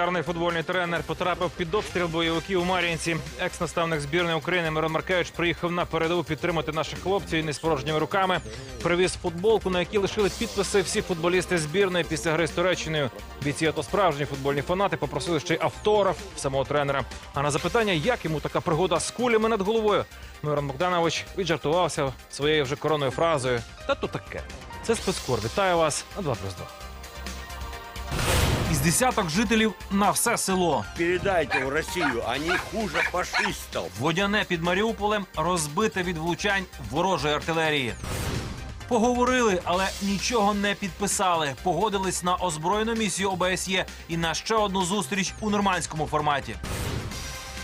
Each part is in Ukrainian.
Легендарний футбольний тренер потрапив під обстріл бойовиків у Мар'їнці. Екс-наставник збірної України Мирон Маркевич приїхав на передову підтримати наших хлопців і не з порожніми руками. Привіз футболку, на якій лишили підписи всі футболісти збірної після гри з Туреччиною. Бійці ото справжні футбольні фанати попросили ще й автограф самого тренера. А на запитання, як йому така пригода з кулями над головою, Мирон Богданович віджартувався своєю вже коронною фразою. Та то таке. Це спецкор. Вітаю вас на 2 плюс 2. Десяток жителів на все село. Передайте в Россию, они хуже фашистов. Водяне під Маріуполем розбите від влучань ворожої артилерії. Поговорили, але нічого не підписали. Погодились на озброєну місію ОБСЄ і на ще одну зустріч у нормандському форматі.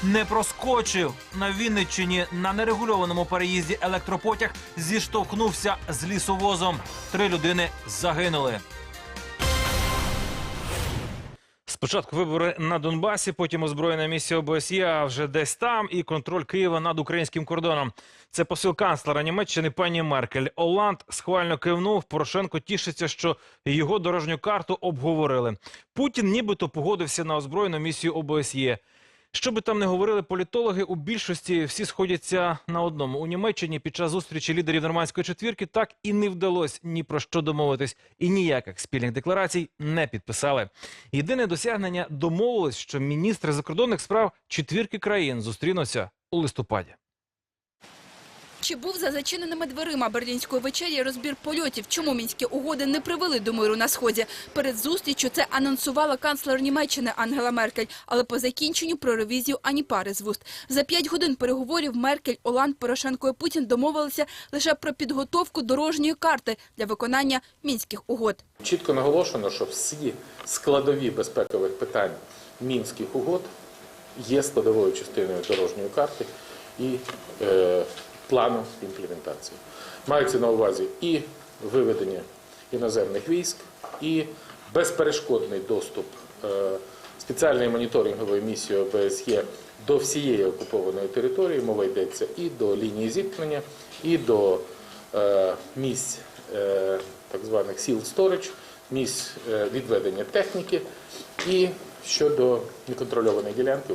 Не проскочив на Вінниччині на нерегульованому переїзді електропотяг зіштовхнувся з лісовозом. Три людини загинули. Спочатку вибори на Донбасі, потім озброєна місія ОБСЄ, вже десь там і контроль Києва над українським кордоном. Це посил канцлера Німеччини пані Меркель. Оланд схвально кивнув. Порошенко тішиться, що його дорожню карту обговорили. Путін нібито погодився на озброєну місію ОБСЄ. Що би там не говорили політологи, у більшості всі сходяться на одному. У Німеччині під час зустрічі лідерів нормандської четвірки так і не вдалося ні про що домовитись, і ніяких спільних декларацій не підписали. Єдине досягнення домовилось, що міністри закордонних справ четвірки країн зустрінуться у листопаді. Чи був за зачиненими дверима берлінської вечері розбір польотів? Чому мінські угоди не привели до миру на сході? Перед зустрічю це анонсувала канцлер Німеччини Ангела Меркель, але по закінченню про ревізію ані пари з вуст. За п'ять годин переговорів Меркель, Оланд, Порошенко і Путін домовилися лише про підготовку дорожньої карти для виконання мінських угод. Чітко наголошено, що всі складові безпекових питань мінських угод є складовою частиною дорожньої карти і е, плану імплементації. Мається на увазі і виведення іноземних військ, і безперешкодний доступ е, спеціальної моніторингової місії ОБСЄ до всієї окупованої території. Мова йдеться і до лінії зіткнення, і до е, місць е, так званих сіл сторич, місць відведення техніки і щодо неконтрольованої ділянки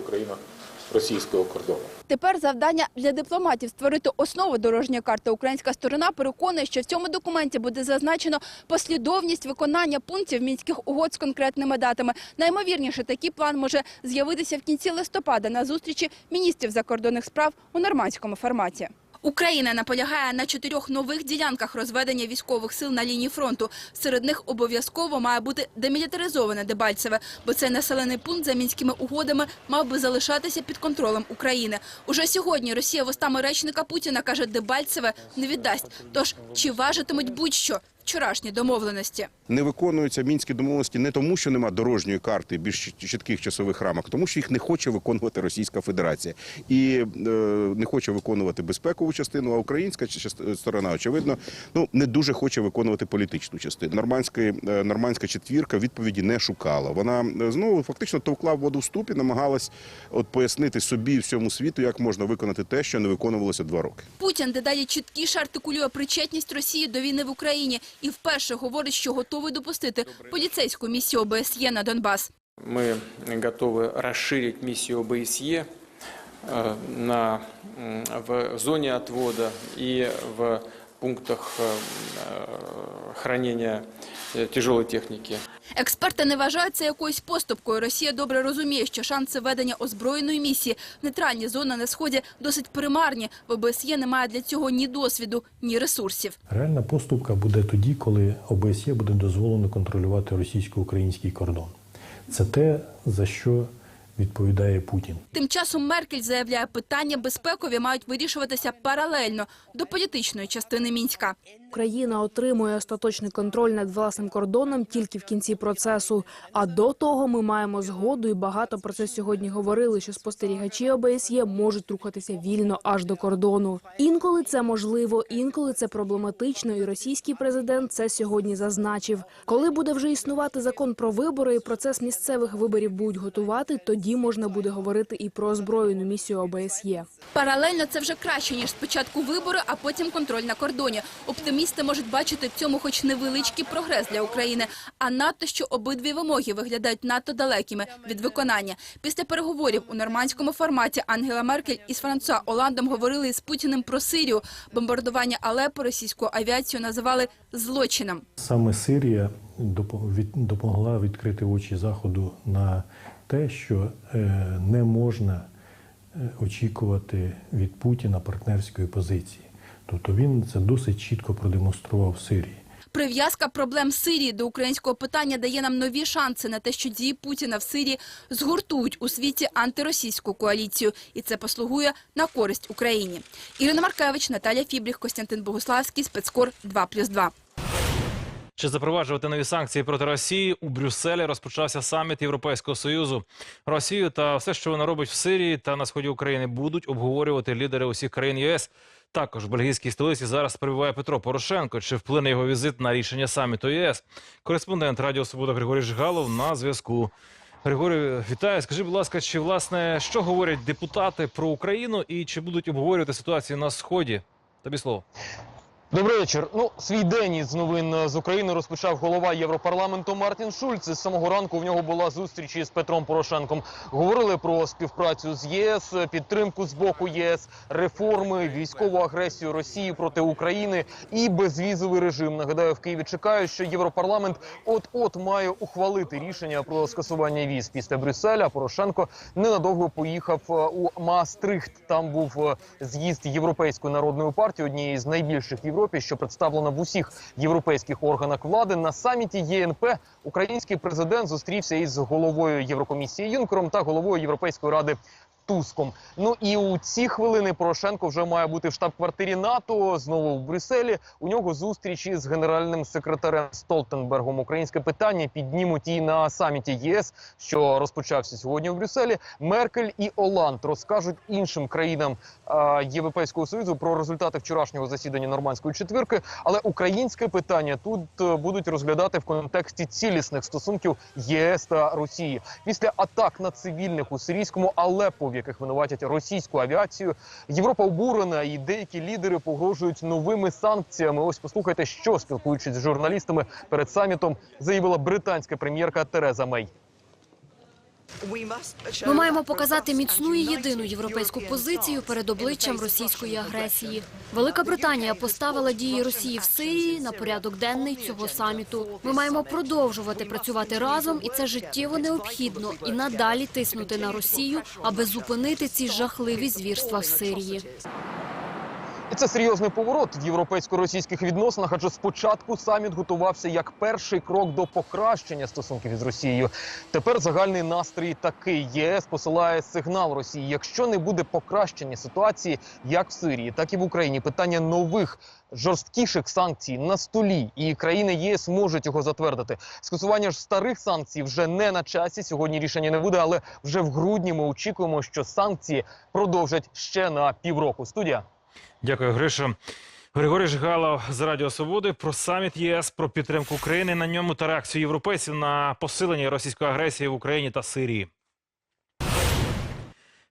україно-російського кордону. Тепер завдання для дипломатів створити основу дорожньої карти. Українська сторона переконує, що в цьому документі буде зазначено послідовність виконання пунктів мінських угод з конкретними датами. Наймовірніше, такий план може з'явитися в кінці листопада на зустрічі міністрів закордонних справ у нормандському форматі. Україна наполягає на чотирьох нових ділянках розведення військових сил на лінії фронту. Серед них обов'язково має бути демілітаризоване Дебальцеве, бо цей населений пункт за мінськими угодами мав би залишатися під контролем України. Уже сьогодні Росія вустами речника Путіна каже, Дебальцеве не віддасть. Тож чи важитимуть будь-що вчорашні домовленості? не виконуються мінські домовленості не тому, що нема дорожньої карти більш чітких часових рамок, тому що їх не хоче виконувати Російська Федерація і е, не хоче виконувати безпекову частину. А українська част- сторона, очевидно, ну не дуже хоче виконувати політичну частину. Нормандська е, нормандська четвірка відповіді не шукала. Вона е, знову фактично товкла воду в ступі, намагалась от пояснити собі і всьому світу, як можна виконати те, що не виконувалося два роки. Путін дедалі чіткіше артикулює причетність Росії до війни в Україні і вперше говорить, що готовий допустити поліцейську місію ОБСЄ на Донбас. Мы готовы расширить миссию ОБСЕ э, на, м, в зоне отвода и в пунктах э, э, хранения э, тяжелой техники. Експерти не вважають це якоюсь поступкою. Росія добре розуміє, що шанси ведення озброєної місії в нейтральні зони на сході досить примарні. В ОБСЄ немає для цього ні досвіду, ні ресурсів. Реальна поступка буде тоді, коли ОБСЄ буде дозволено контролювати російсько-український кордон. Це те, за що відповідає Путін. Тим часом Меркель заявляє, питання безпекові мають вирішуватися паралельно до політичної частини Мінська. Україна отримує остаточний контроль над власним кордоном тільки в кінці процесу. А до того ми маємо згоду, і багато про це сьогодні говорили, що спостерігачі ОБСЄ можуть рухатися вільно аж до кордону. Інколи це можливо, інколи це проблематично, і російський президент це сьогодні зазначив. Коли буде вже існувати закон про вибори і процес місцевих виборів будуть готувати, тоді тоді можна буде говорити і про озброєну місію ОБСЄ. Паралельно це вже краще, ніж спочатку вибори, а потім контроль на кордоні. Оптимісти можуть бачити в цьому хоч невеличкий прогрес для України, а надто, що обидві вимоги виглядають надто далекими від виконання. Після переговорів у нормандському форматі Ангела Меркель із Франсуа Оландом говорили із Путіним про Сирію. Бомбардування Алепо російську авіацію називали злочином. Саме Сирія допо- допомогла відкрити очі Заходу на те, що е, не можна е, очікувати від Путіна партнерської позиції. Тобто він це досить чітко продемонстрував в Сирії. Прив'язка проблем Сирії до українського питання дає нам нові шанси на те, що дії Путіна в Сирії згуртують у світі антиросійську коаліцію, і це послугує на користь Україні. Ірина Маркевич, Наталя Фібріх, Костянтин Богуславський, спецкор 2+,2. Чи запроваджувати нові санкції проти Росії у Брюсселі розпочався саміт Європейського союзу. Росію та все, що вона робить в Сирії та на сході України, будуть обговорювати лідери усіх країн ЄС. Також в бельгійській столиці зараз перебуває Петро Порошенко. Чи вплине його візит на рішення саміту ЄС? Кореспондент Радіо Свобода Григорій Жигалов на зв'язку. Григорію, вітаю. Скажи, будь ласка, чи власне що говорять депутати про Україну і чи будуть обговорювати ситуацію на сході? Тобі слово. Добрий вечір. Ну, свій день із новин е, з України розпочав голова Європарламенту Мартін Шульц. З самого ранку в нього була зустріч із Петром Порошенком. Говорили про співпрацю з ЄС, підтримку з боку ЄС, реформи, військову агресію Росії проти України і безвізовий режим. Нагадаю, в Києві чекають, що Європарламент от-от має ухвалити рішення про скасування віз після Брюсселя. Порошенко ненадовго поїхав е, у Маастрихт. Там був е, з'їзд Європейської народної партії, однієї з найбільших в Європі, що представлена в усіх європейських органах влади. На саміті ЄНП український президент зустрівся із головою Єврокомісії Юнкером та головою Європейської ради. Туском. Ну і у ці хвилини Порошенко вже має бути в штаб-квартирі НАТО знову в Брюсселі. У нього зустріч із генеральним секретарем Столтенбергом. Українське питання піднімуть і на саміті ЄС, що розпочався сьогодні в Брюсселі. Меркель і Оланд розкажуть іншим країнам Європейського союзу про результати вчорашнього засідання нормандської четвірки. Але українське питання тут е, будуть розглядати в контексті цілісних стосунків ЄС та Росії після атак на цивільних у сирійському Алеппо, в яких винуватять російську авіацію. Європа обурена, і деякі лідери погрожують новими санкціями. Ось послухайте, що спілкуючись з журналістами перед самітом, заявила британська прем'єрка Тереза Мей. Ми маємо показати міцну і єдину європейську позицію перед обличчям російської агресії. Велика Британія поставила дії Росії в Сирії на порядок денний цього саміту. Ми маємо продовжувати працювати разом, і це життєво необхідно, і надалі тиснути на Росію, аби зупинити ці жахливі звірства в Сирії. І це серйозний поворот в європейсько-російських відносинах, адже спочатку саміт готувався як перший крок до покращення стосунків із Росією. Тепер загальний настрій такий. ЄС посилає сигнал Росії. Якщо не буде покращення ситуації, як в Сирії, так і в Україні, питання нових. Жорсткіших санкцій на столі, і країни ЄС можуть його затвердити. Скасування ж старих санкцій вже не на часі. Сьогодні рішення не буде, але вже в грудні ми очікуємо, що санкції продовжать ще на півроку. Студія. Дякую, Гриша. Григорій Жигалов з Радіо Свободи про саміт ЄС, про підтримку України на ньому та реакцію європейців на посилення російської агресії в Україні та Сирії.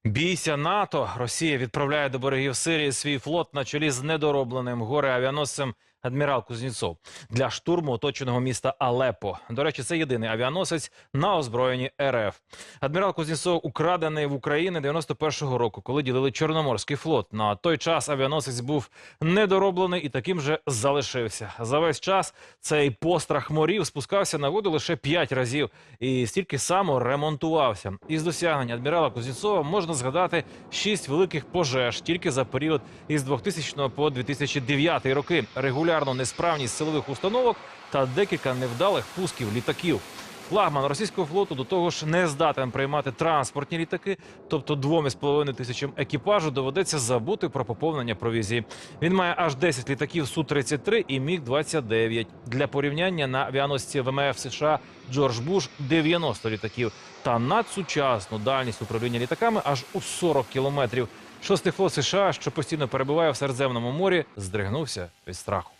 Бійся НАТО. Росія відправляє до берегів Сирії свій флот на чолі з недоробленим горе авіаносцем адмірал Кузнєцов для штурму оточеного міста Алеппо. До речі, це єдиний авіаносець на озброєнні РФ. Адмірал Кузнєцов украдений в Україні 91-го року, коли ділили Чорноморський флот. На той час авіаносець був недороблений і таким же залишився. За весь час цей пострах морів спускався на воду лише 5 разів і стільки само ремонтувався. Із досягнень адмірала Кузнєцова можна згадати 6 великих пожеж тільки за період із 2000 по 2009 роки. Регулярну несправність силових установок та декілька невдалих пусків літаків. Флагман російського флоту до того ж не здатен приймати транспортні літаки, тобто двом із половиною тисячам екіпажу доведеться забути про поповнення провізії. Він має аж 10 літаків Су-33 і Міг-29. Для порівняння на авіаносці ВМФ США Джордж Буш 90 літаків та надсучасну дальність управління літаками аж у 40 кілометрів. Шостий флот США, що постійно перебуває в Середземному морі, здригнувся від страху.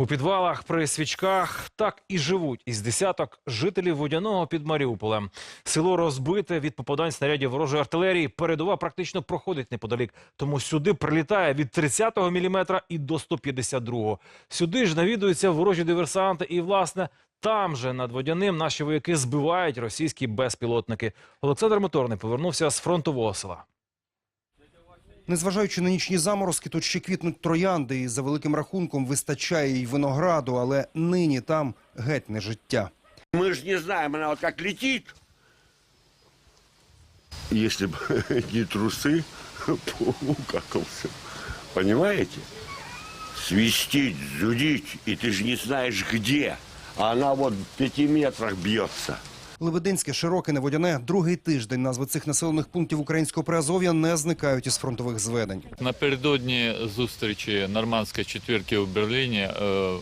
У підвалах при свічках так і живуть із десяток жителів водяного під Маріуполем. Село розбите від попадань снарядів ворожої артилерії. Передова практично проходить неподалік. Тому сюди прилітає від 30-го міліметра і до 152-го. Сюди ж навідуються ворожі диверсанти. І, власне, там же над водяним наші вояки збивають російські безпілотники. Олександр Моторний повернувся з фронтового села. Незважаючи на нічні заморозки, тут ще квітнуть троянди, і за великим рахунком вистачає й винограду, але нині там геть не життя. Мы же не знаем, она вот как летит. Если бы не трусы, укакался. Понимаете? Свистит, зудить, и ты же не знаешь где. А она вот в пяти метрах бьется. Лебединське, Широкине, Водяне – другий тиждень. Назви цих населених пунктів українського приазов'я не зникають із фронтових зведень. Напередодні зустрічі нормандської четвірки у Берліні е,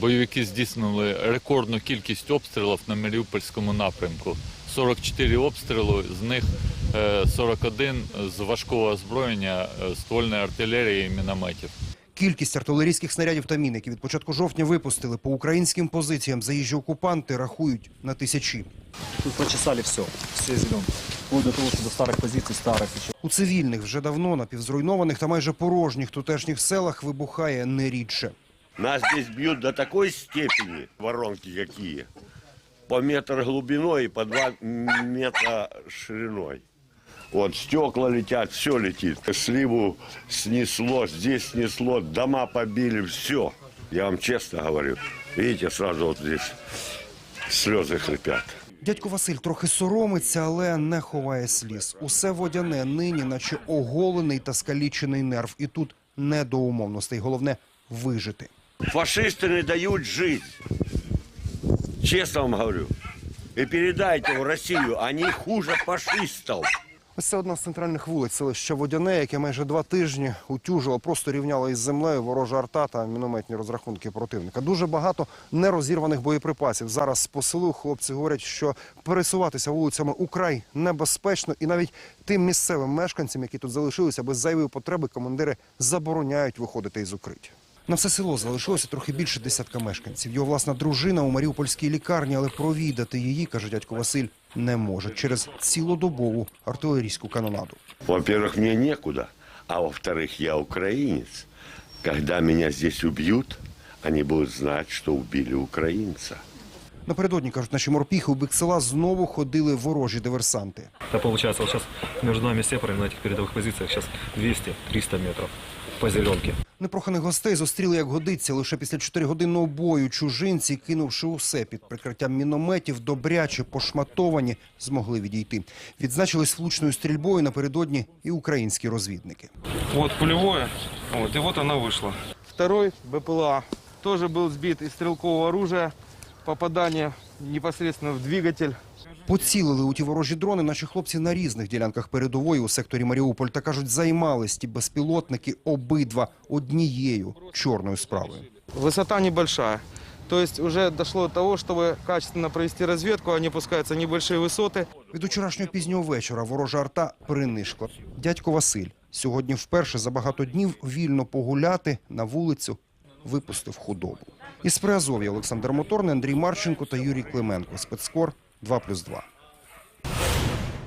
бойовики здійснили рекордну кількість обстрілів на Маріупольському напрямку. 44 обстріли, з них е, 41 з важкого озброєння е, ствольної артилерії і мінометів. Кількість артилерійських снарядів та мін, які від початку жовтня випустили по українським позиціям заїжджі окупанти, рахують на тисячі. Тут прочесали все, все. Вплоть до того, что до старых позиций, старых еще. У цивільних вже давно напівзруйнованих та майже порожніх тутешніх селах вибухає не рідше. Нас здесь бьют до такой степени, воронки какие, по метр глубиной и по два метра шириной. Вот стекла летят, все летит. Сливу снесло, здесь снесло, дома побили, все. Я вам честно говорю. Видите, сразу вот здесь слезы хрипят. Дядько Василь трохи соромиться, але не ховає сліз. Усе водяне нині, наче оголений та скалічений нерв. І тут не до умовностей. Головне – вижити. Фашисты не дают жизнь. Честно вам говорю. И передайте в Россию, они хуже фашистов. Ось це одна з центральних вулиць селища Водяне, яке майже два тижні утюжило, просто рівняло із землею ворожа арта та мінометні розрахунки противника. Дуже багато нерозірваних боєприпасів. Зараз по селу хлопці говорять, що пересуватися вулицями украй небезпечно, і навіть тим місцевим мешканцям, які тут залишилися без зайвої потреби, командири забороняють виходити із укриття. На все село залишилося трохи більше десятка мешканців. Його власна дружина у маріупольській лікарні, але провідати її, каже дядько Василь, не може через цілодобову артилерійську канонаду. Во-первых, мне некуда. А во-вторых, я украинец. Когда меня здесь убьют, они будут знать, что убили украинца. Напередодні, кажуть наші морпіхи, у бік села знову ходили ворожі диверсанти. Это получается, вот сейчас между нами сепарами на этих передовых позициях сейчас 200-300 метров по зеленке. Непроханих гостей зустріли, як годиться, лише після чотиригодинного бою чужинці, кинувши усе під прикриттям мінометів, добряче пошматовані, змогли відійти. Відзначились влучною стрільбою напередодні і українські розвідники. Вот пулевое, вот, и вот она вышла. Второй БПЛА тоже был сбит из стрелкового оружия. Попадание непосредственно в двигатель. Поцілили у ті ворожі дрони наші хлопці на різних ділянках передової у секторі Маріуполь та кажуть, займались ті безпілотники обидва однією чорною справою. Высота небольшая. То есть уже дошло до того, чтобы качественно провести разведку, они пускаются в небольшие высоты. Від учорашнього пізнього вечора ворожа арта принишкла. Дядько Василь сьогодні вперше за багато днів вільно погуляти на вулицю випустив худобу. Із Приазов'я Олександр Моторний, Андрій Марченко та Юрій Клименко. Спецкор 2+,2.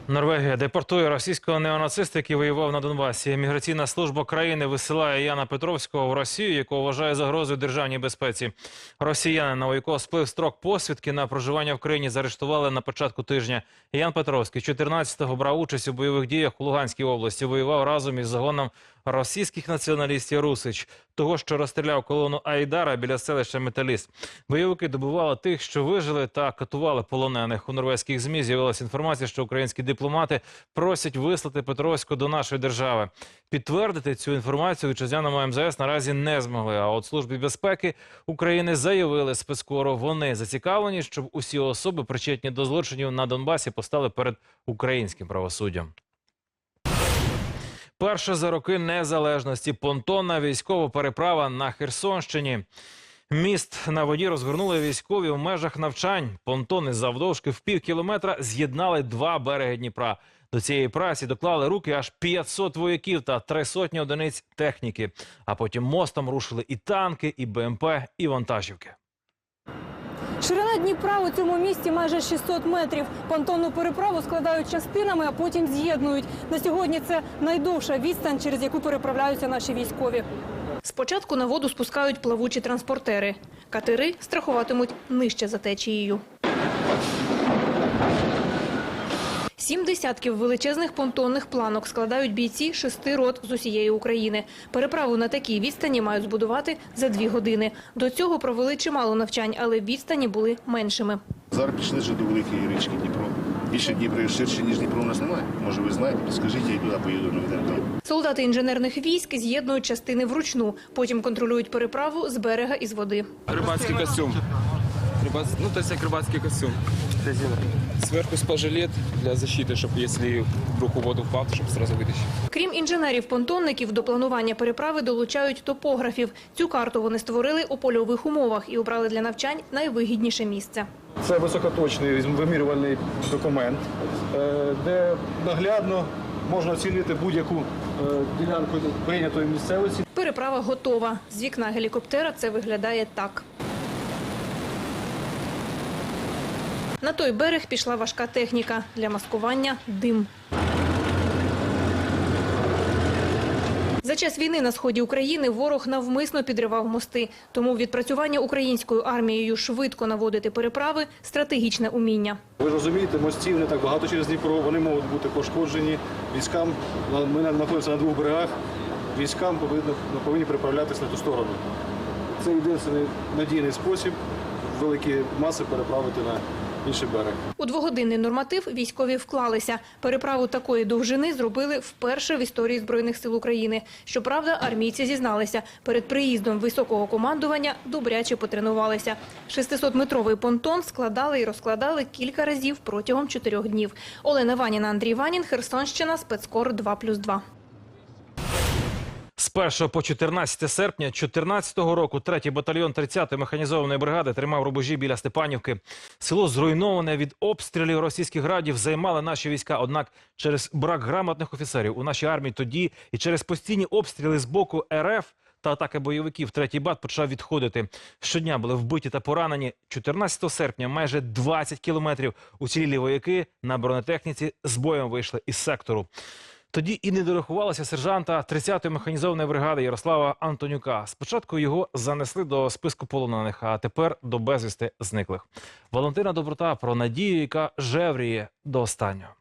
Норвегія депортує російського неонациста, який воював на Донбасі. Міграційна служба країни висилає Яна Петровського в Росію, якого вважає загрозою державній безпеці. Росіянина, у якого сплив строк посвідки на проживання в країні, заарештували на початку тижня. Ян Петровський 14-го брав участь у бойових діях у Луганській області. Воював разом із загоном російських націоналістів Русич, того, що розстріляв колону Айдара біля селища Металіст. Бойовики добували тих, що вижили, та катували полонених. У норвезьких змі з'явилася інформація, що українські дипломати просять вислати Петровську до нашої держави. Підтвердити цю інформацію вітчизняному МЗС наразі не змогли. А от службі безпеки України заявили спецкору, вони зацікавлені, щоб усі особи, причетні до злочинів на Донбасі, постали перед українським правосуддям. Перша за роки незалежності понтонна військова переправа на Херсонщині. Міст на воді розгорнули військові в межах навчань. Понтони завдовжки в пів кілометра з'єднали два береги Дніпра. До цієї праці доклали руки аж 500 вояків та три сотні одиниць техніки. А потім мостом рушили і танки, і БМП, і вантажівки. Ширина Дніпра у цьому місті майже 600 метрів. Понтонну переправу складають частинами, а потім з'єднують. На сьогодні це найдовша відстань, через яку переправляються наші військові. Спочатку на воду спускають плавучі транспортери. Катери страхуватимуть нижче за течією. Сім десятків величезних понтонних планок складають бійці шести рот з усієї України. Переправу на такій відстані мають збудувати за дві години. До цього провели чимало навчань, але відстані були меншими. Зараз пішли вже до великої річки Дніпро. Більше Дніпро ширше, ніж Дніпро у нас немає. Може, ви знаєте, підскажіть, я туди поїду, наведемо там. Солдати інженерних військ з'єднують частини вручну, потім контролюють переправу з берега і з води. Рыбацкий костюм. Рыбац... Ну, то есть как рыбацкий костюм. Сверху спажелет для защиты, чтобы если вдруг у воду впав, чтобы сразу вытащить. Крім інженерів-понтонників, до планування переправи долучають топографів. Цю карту вони створили у польових умовах і обрали для навчань найвигідніше місце. Це високоточний вимірювальний документ, е, де наглядно можна оцінити будь-яку е, ділянку прийнятої місцевості. Переправа готова. З вікна гелікоптера це виглядає так. На той берег пішла важка техніка. Для маскування – дим. За час війни на сході України ворог навмисно підривав мости. Тому відпрацювання українською армією швидко наводити переправи – стратегічне уміння. Ви розумієте, мостів не так багато через Дніпро, вони можуть бути пошкоджені. Військам, ми знаходимося на двох берегах, військам повинні, повинні переправлятися на ту сторону. Це єдиний надійний спосіб великі маси переправити на інший берег. У двогодинний норматив військові вклалися. Переправу такої довжини зробили вперше в історії Збройних сил України. Щоправда, армійці зізналися, перед приїздом високого командування добряче потренувалися. 600-метровий понтон складали і розкладали кілька разів протягом чотирьох днів. Олена Ваніна, Андрій Ванін, Херсонщина, спецкор 2+,2. З 1 по 14 серпня 2014 року 3-й батальйон 30-ї механізованої бригади тримав рубежі біля Степанівки. Село зруйноване від обстрілів російських градів займали наші війська. Однак через брак грамотних офіцерів у нашій армії тоді і через постійні обстріли з боку РФ та атаки бойовиків третій бат почав відходити. Щодня були вбиті та поранені. 14 серпня майже 20 кілометрів уцілілі вояки на бронетехніці з боєм вийшли із сектору. Тоді і не дорахувалося сержанта 30-ї механізованої бригади Ярослава Антонюка. Спочатку його занесли до списку полонених, а тепер до безвісти зниклих. Валентина Доброта про надію, яка жевріє до останнього.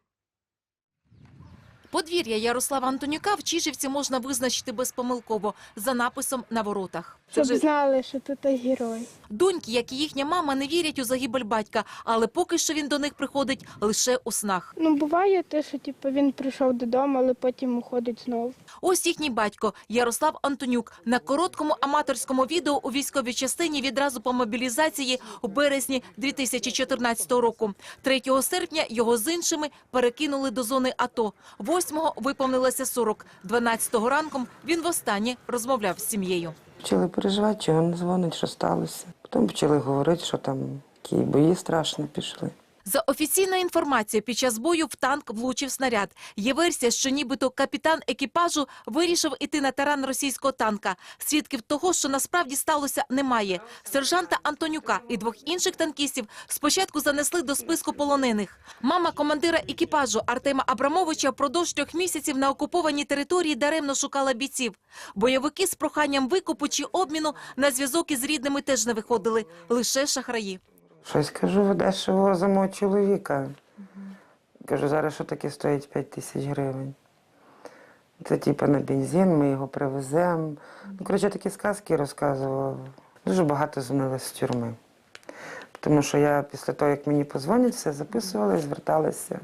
Подвір'я Ярослава Антонюка в Чижівці можна визначити безпомилково за написом на воротах. Щоб знали, що тут герой. Доньки, як і їхня мама, не вірять у загибель батька, але поки що він до них приходить лише у снах. Ну, буває те, що типу, він прийшов додому, але потім уходить знову. Ось їхній батько Ярослав Антонюк на короткому аматорському відео у військовій частині відразу по мобілізації у березні 2014 року. 3 серпня його з іншими перекинули до зони АТО. 8-го виповнилося 40. 12-го ранком він востаннє розмовляв з сім'єю. Почали переживати, чого не дзвонить, що сталося. Потім почали говорити, що там які бої страшно пішли. За офіційною інформацією, під час бою в танк влучив снаряд. Є версія, що нібито капітан екіпажу вирішив іти на таран російського танка. Свідків того, що насправді сталося, немає. Сержанта Антонюка і двох інших танкістів спочатку занесли до списку полонених. Мама командира екіпажу Артема Абрамовича впродовж трьох місяців на окупованій території даремно шукала бійців. Бойовики з проханням викупу чи обміну на зв'язок із рідними теж не виходили. Лише шахраї. Щось кажу, дешево за мого чоловіка. Кажу, зараз що таке стоїть 5 тисяч гривень. Це типу на бензин, ми його привеземо. Ну, коротше, такі сказки розказував. Дуже багато дзвонили з тюрми. Тому що я після того, як мені позвонять, все записували, зверталися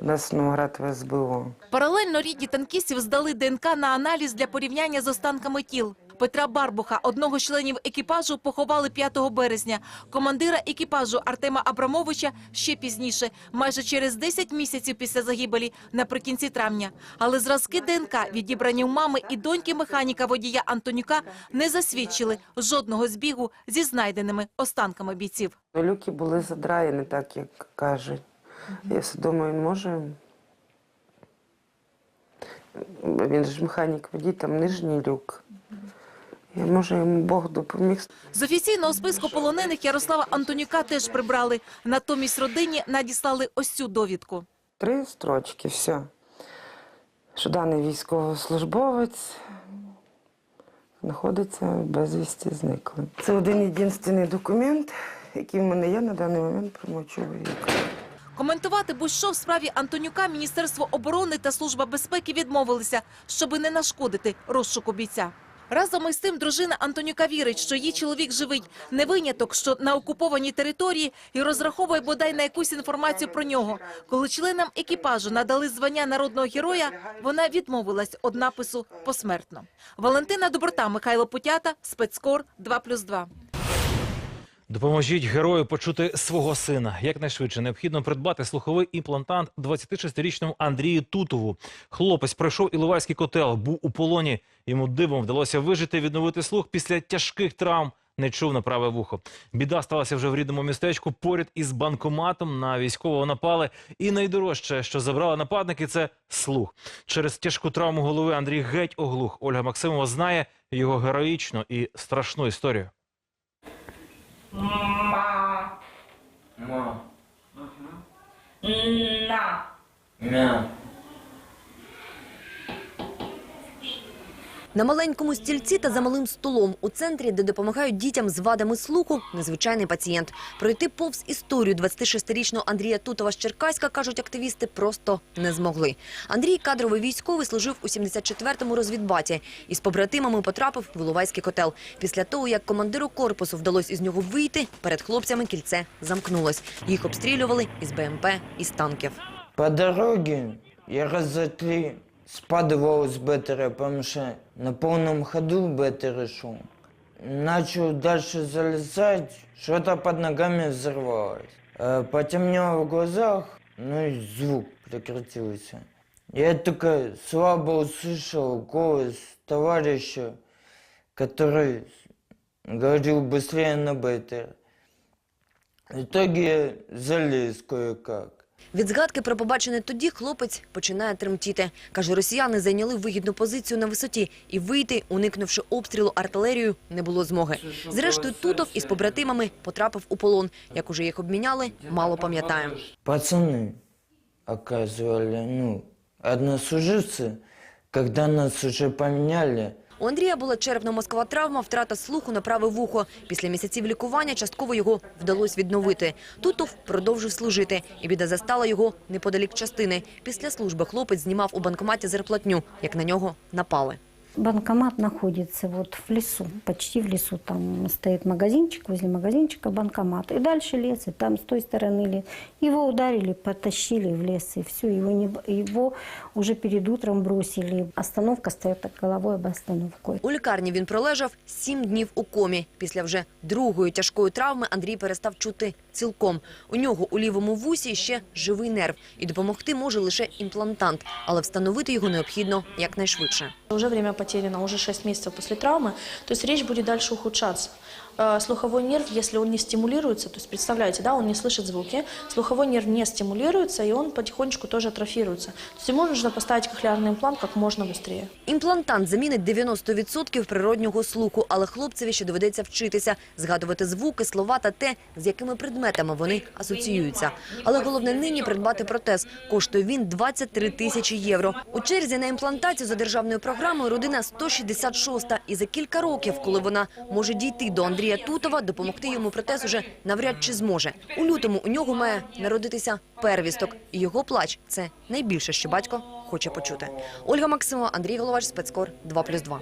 до нас Новоград в СБУ. Паралельно рідні танкістів здали ДНК на аналіз для порівняння з останками тіл. Петра Барбуха, одного з членів екіпажу, поховали 5 березня. Командира екіпажу Артема Абрамовича ще пізніше, майже через 10 місяців після загибелі, наприкінці травня. Але зразки ДНК, відібрані у мами і доньки механіка водія Антонюка, не засвідчили жодного збігу зі знайденими останками бійців. Люки були задраєні, так як кажуть. Я все думаю, може, Він ж механік водій, там нижній люк. Може йому Бог допоміг. З офіційного списку полонених Ярослава Антонюка теж прибрали. Натомість родині надіслали ось цю довідку. Три строчки, все. Що даний військовослужбовець знаходиться безвісті зниклим. Це один єдиний документ, який в мене є на даний момент про мого чоловіка. Коментувати будь-що в справі Антонюка Міністерство оборони та Служба безпеки відмовилися, щоби не нашкодити розшуку бійця. Разом із тим дружина Антонюка вірить, що її чоловік живий. Не виняток, що на окупованій території і розраховує бодай на якусь інформацію про нього. Коли членам екіпажу надали звання народного героя, вона відмовилась від напису посмертно. Валентина Доброта, Михайло Путята, спецкор 2+,2. Допоможіть герою почути свого сина. Якнайшвидше необхідно придбати слуховий імплантант 26-річному Андрію Тутову. Хлопець пройшов Іловайський котел, був у полоні. Йому дивом вдалося вижити, відновити слух після тяжких травм. Не чув на праве вухо. Біда сталася вже в рідному містечку поряд із банкоматом. На військового напали. І найдорожче, що забрали нападники, це слух. Через тяжку травму голови Андрій геть оглух. Ольга Максимова знає його героїчну і страшну історію. Ма. Ма. На. На. На маленькому стільці та за малим столом у центрі, де допомагають дітям з вадами слуху, незвичайний пацієнт. Пройти повз історію 26-річного Андрія Тутова з Черкаська, кажуть активісти, просто не змогли. Андрій кадровий військовий служив у 74-му розвідбаті і з побратимами потрапив в Іловайський котел. Після того, як командиру корпусу вдалося із нього вийти, перед хлопцями кільце замкнулось. Їх обстрілювали із БМП, із танків. По дороге я три спадывал с беттера, потому что на полном ходу беттер шел. Начал дальше залезать, что-то под ногами взорвалось. Э, Потемнело в глазах, ну и звук прекратился. Я только слабо услышал голос товарища, который говорил быстрее на беттер. В итоге я залез кое-как. Від згадки про побачене тоді хлопець починає тремтіти. Каже, росіяни зайняли вигідну позицію на висоті і вийти, уникнувши обстрілу артилерією, не було змоги. Зрештою, Тутов із побратимами потрапив у полон. Як уже їх обміняли, мало пам'ятає. Пацаны оказывали, ну, односуживцы, когда нас уже поменяли, У Андрія була черепно-мозкова травма, втрата слуху на праве вухо. Після місяців лікування частково його вдалося відновити. Тутов продовжив служити, і біда застала його неподалік частини. Після служби хлопець знімав у банкоматі зарплатню, як на нього напали. Банкомат находится вот в лесу, почти в лесу. Там стоит магазинчик, возле магазинчика банкомат. И дальше лес, и там с той стороны лес. Его ударили, потащили в лес, и все. Его, не, его уже перед утром бросили. Остановка стоит так головой об остановку. У лікарні він пролежав сім днів у комі. Після вже другої тяжкої травми Андрій перестав чути цілком. У нього у лівому вусі ще живий нерв. І допомогти може лише імплантант. Але встановити його необхідно якнайшвидше. Уже время потеряно, уже 6 месяцев после травмы, то есть речь будет дальше ухудшаться Э, Слуховой нерв, если он не стимулируется, то есть представляете, да, он не слышит звуки, слуховой нерв не стимулируется, и он потихонечку тоже атрофируется. То есть ему нужно поставить кохлеарный имплант как можно быстрее. Імплантант замінить 90% природнього слуху, але хлопцеві ще доведеться вчитися, згадувати звуки, слова та те, з якими предметами вони асоціюються. Але головне нині придбати протез. Коштує він 23 тисячі євро. У черзі на імплантацію за державною програмою родина 166-та. І за кілька років, коли вона може дійти до Андрія Тутова, допомогти йому протез уже навряд чи зможе. У лютому у нього має народитися первісток. І його плач – це найбільше, що батько хоче почути. Ольга Максимова, Андрій Головач, спецкор 2+,2.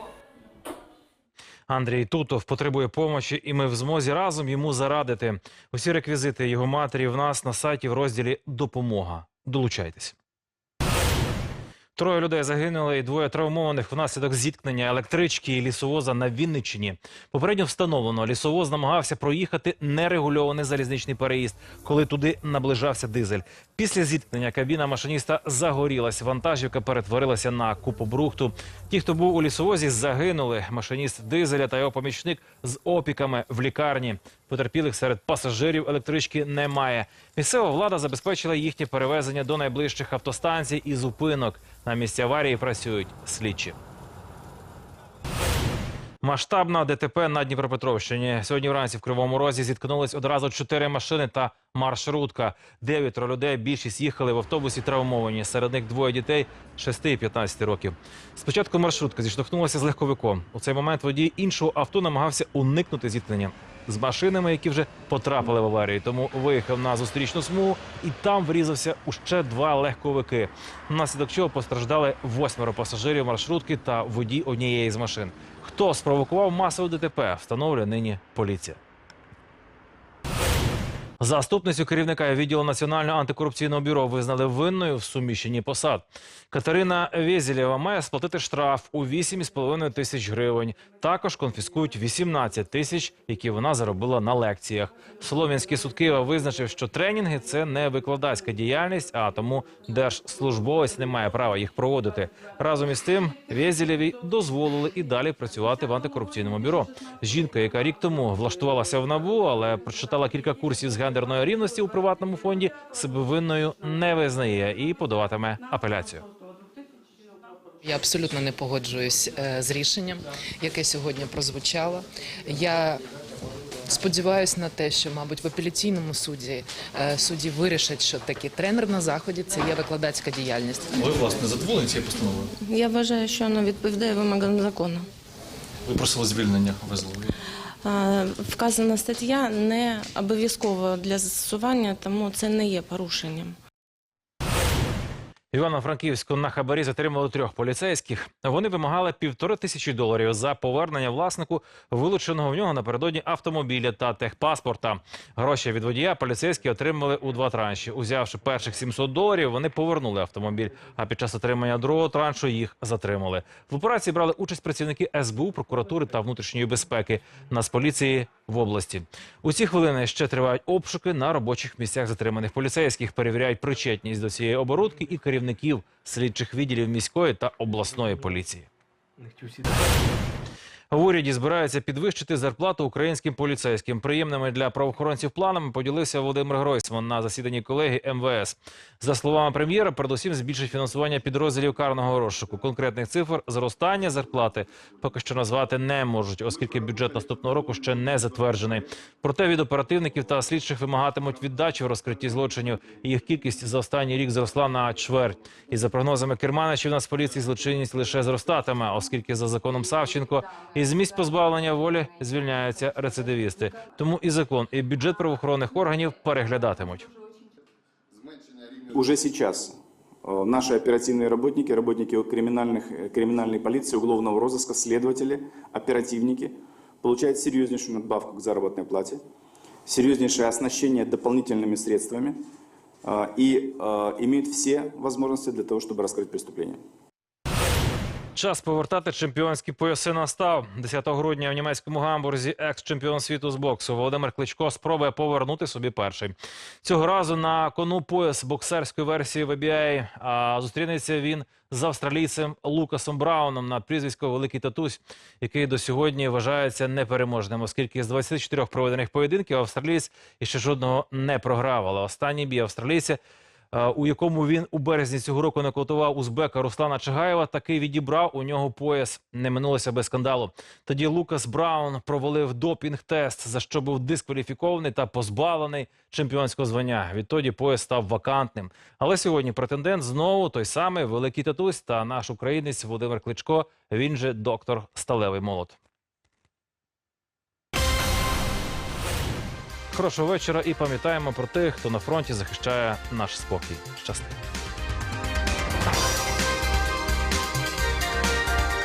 Андрій Тутов потребує помочі, і ми в змозі разом йому зарадити. Усі реквізити його матері в нас на сайті в розділі Допомога. Долучайтесь. Троє людей загинули і двоє травмованих внаслідок зіткнення електрички і лісовоза на Вінниччині. Попередньо встановлено, лісовоз намагався проїхати нерегульований залізничний переїзд, коли туди наближався дизель. Після зіткнення кабіна машиніста загорілась. Вантажівка перетворилася на купу брухту. Ті, хто був у лісовозі, загинули. Машиніст дизеля та його помічник з опіками в лікарні. Потерпілих серед пасажирів електрички немає. Місцева влада забезпечила їхнє перевезення до найближчих автостанцій і зупинок. На місці аварії працюють слідчі. Масштабна ДТП на Дніпропетровщині. Сьогодні вранці в Кривому Розі зіткнулись одразу чотири машини та маршрутка. Дев'ятеро людей, більшість їхали в автобусі травмовані. Серед них двоє дітей 6 і 15 років. Спочатку маршрутка зіштовхнулася з легковиком. У цей момент водій іншого авто намагався уникнути зіткнення з машинами, які вже потрапили в аварію. Тому виїхав на зустрічну смугу і там врізався у ще два легковики. Внаслідок чого постраждали восьмеро пасажирів маршрутки та водій однієї з машин. Хто спровокував масове ДТП, встановлює нині поліція. Заступницю керівника відділу Національного антикорупційного бюро визнали винною в суміщенні посад. Катерина Вєзєлєва має сплатити штраф у 8,5 тисяч гривень. Також конфіскують 18 тисяч, які вона заробила на лекціях. Солом'янський суд Києва визначив, що тренінги це не викладацька діяльність, а тому держслужбовець не має права їх проводити. Разом із тим Вєзєлєвій дозволили і далі працювати в антикорупційному бюро. Жінка, яка рік тому влаштувалася в набу, але прочитала кілька курсів з гендерної рівності у приватному фонді, себе винною не визнає і подаватиме апеляцію. Я абсолютно не погоджуюсь е, з рішенням, яке сьогодні прозвучало. Я сподіваюся на те, що, мабуть, в апеляційному суді е, судді вирішать, що таки тренер на заході це є викладацька діяльність. Ви, власне, задоволені цією постановою? Я вважаю, що воно відповідає вимогам закону. Ви просили звільнення везли. Вказана стаття не обов'язкова для застосування, тому це не є порушенням. Івано-Франківську на хабарі затримали трьох поліцейських. Вони вимагали півтори тисячі доларів за повернення власнику вилученого в нього напередодні автомобіля та техпаспорта. Гроші від водія поліцейські отримали у два транші. Узявши перших 700 доларів, вони повернули автомобіль. А під час отримання другого траншу їх затримали. В операції брали участь працівники СБУ, прокуратури та внутрішньої безпеки Нацполіції в області. У ці хвилини ще тривають обшуки на робочих місцях затриманих поліцейських. Перевіряють причетність до цієї оборудки і керівників слідчих відділів міської та обласної поліції. В уряді збираються підвищити зарплату українським поліцейським. Приємними для правоохоронців планами поділився Володимир Гройсман на засіданні колегії МВС. За словами прем'єра, передусім збільшить фінансування підрозділів карного розшуку. Конкретних цифр зростання зарплати поки що назвати не можуть, оскільки бюджет наступного року ще не затверджений. Проте від оперативників та слідчих вимагатимуть віддачі в розкритті злочинів. Їх кількість за останній рік зросла на чверть. І за прогнозами керманичів, нас поліції злочинність лише зростатиме, оскільки за законом Савченко із місць позбавлення волі звільняються рецидивісти. Тому і закон, і бюджет правоохоронних органів переглядатимуть. Уже сейчас э, наши оперативные работники, работники криминальных, э, криминальной полиции, уголовного розыска, следователи, оперативники получают серьезнейшую надбавку к заработной плате, серьезнейшее оснащение дополнительными средствами э, и э, имеют все возможности для того, чтобы раскрыть преступление. Час повертати чемпіонські пояси настав. 10 грудня в німецькому гамбурзі екс-чемпіон світу з боксу Володимир Кличко спробує повернути собі перший. Цього разу на кону пояс боксерської версії WBA. А зустрінеться він з австралійцем Лукасом Брауном на прізвисько Великий Татусь, який до сьогодні вважається непереможним, оскільки з 24 проведених поєдинків австралієць іще жодного не програв. Але останній бій австралійця у якому він у березні цього року накотував узбека Руслана Чагаєва, таки відібрав у нього пояс. Не минулося без скандалу. Тоді Лукас Браун провалив допінг-тест, за що був дискваліфікований та позбавлений чемпіонського звання. Відтоді пояс став вакантним. Але сьогодні претендент знову той самий великий татусь та наш українець Володимир Кличко. Він же доктор Сталевий молот. Хорошого вечора і пам'ятаємо про тих, хто на фронті захищає наш спокій. Щасливо.